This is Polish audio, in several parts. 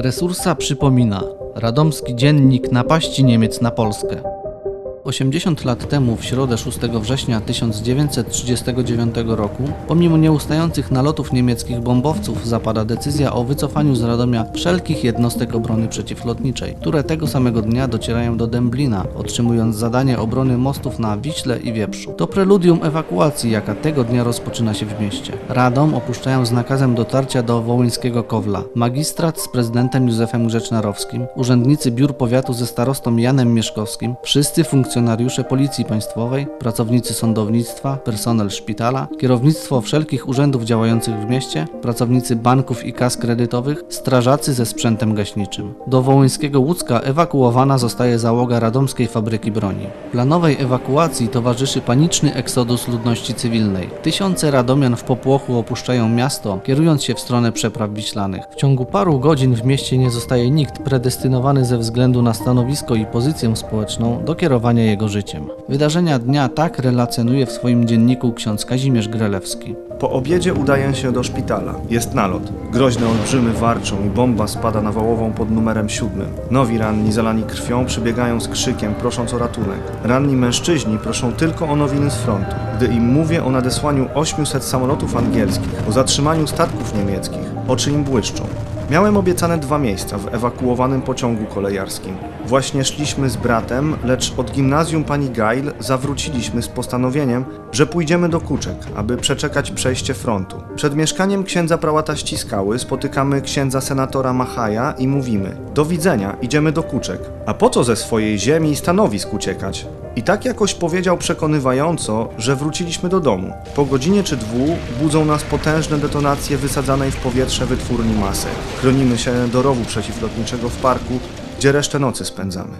Resursa przypomina Radomski dziennik napaści Niemiec na Polskę. 80 lat temu, w środę 6 września 1939 roku, pomimo nieustających nalotów niemieckich bombowców, zapada decyzja o wycofaniu z Radomia wszelkich jednostek obrony przeciwlotniczej, które tego samego dnia docierają do Dęblina, otrzymując zadanie obrony mostów na Wiśle i Wieprzu. To preludium ewakuacji, jaka tego dnia rozpoczyna się w mieście. Radom opuszczają z nakazem dotarcia do wołyńskiego Kowla. Magistrat z prezydentem Józefem Grzecznarowskim, urzędnicy biur powiatu ze starostą Janem Mieszkowskim, wszyscy funkcjonariusze Policji Państwowej, pracownicy sądownictwa, personel szpitala, kierownictwo wszelkich urzędów działających w mieście, pracownicy banków i kas kredytowych, strażacy ze sprzętem gaśniczym. Do wołyńskiego Łódzka ewakuowana zostaje załoga radomskiej fabryki broni. Planowej ewakuacji towarzyszy paniczny eksodus ludności cywilnej. Tysiące radomian w popłochu opuszczają miasto, kierując się w stronę przepraw wiślanych. W ciągu paru godzin w mieście nie zostaje nikt predestynowany ze względu na stanowisko i pozycję społeczną do kierowania jego życiem. Wydarzenia dnia tak relacjonuje w swoim dzienniku ksiądz Kazimierz Grelewski. Po obiedzie udaję się do szpitala. Jest nalot. Groźne olbrzymy warczą i bomba spada na wałową pod numerem siódmym. Nowi ranni zalani krwią przybiegają z krzykiem, prosząc o ratunek. Ranni mężczyźni proszą tylko o nowiny z frontu. Gdy im mówię o nadesłaniu 800 samolotów angielskich, o zatrzymaniu statków niemieckich, oczy im błyszczą. Miałem obiecane dwa miejsca w ewakuowanym pociągu kolejarskim. Właśnie szliśmy z bratem, lecz od gimnazjum pani Gail zawróciliśmy z postanowieniem, że pójdziemy do Kuczek, aby przeczekać przejście frontu. Przed mieszkaniem księdza prałata Ściskały spotykamy księdza senatora Machaja i mówimy: Do widzenia, idziemy do Kuczek. A po co ze swojej ziemi i stanowisk uciekać? I tak jakoś powiedział przekonywająco, że wróciliśmy do domu. Po godzinie czy dwóch budzą nas potężne detonacje wysadzanej w powietrze wytwórni masek. Chronimy się do rowu przeciwlotniczego w parku, gdzie resztę nocy spędzamy.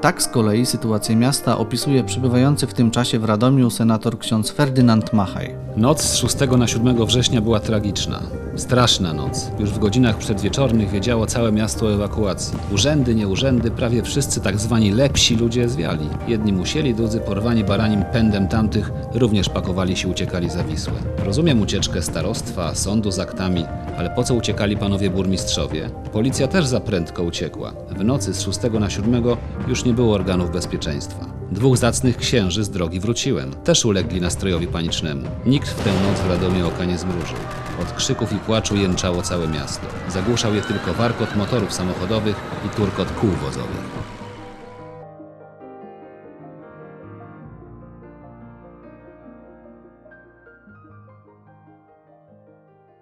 Tak z kolei sytuację miasta opisuje przybywający w tym czasie w Radomiu senator ksiądz Ferdynand Machaj. Noc z 6 na 7 września była tragiczna. Straszna noc. Już w godzinach przedwieczornych wiedziało całe miasto o ewakuacji. Urzędy, nie urzędy, prawie wszyscy tak zwani lepsi ludzie zwiali. Jedni musieli, drudzy porwani baranim pędem tamtych również pakowali się uciekali za Wisłę. Rozumiem ucieczkę starostwa, sądu z aktami, ale po co uciekali panowie burmistrzowie? Policja też za prędko uciekła. W nocy z 6 na 7 już nie było organów bezpieczeństwa. Dwóch zacnych księży z drogi wróciłem. Też ulegli nastrojowi panicznemu. Nikt w tę noc w Radomiu oka nie zmrużył. Od krzyków i płaczu jęczało całe miasto. Zagłuszał je tylko warkot motorów samochodowych i turkot kół wozowych.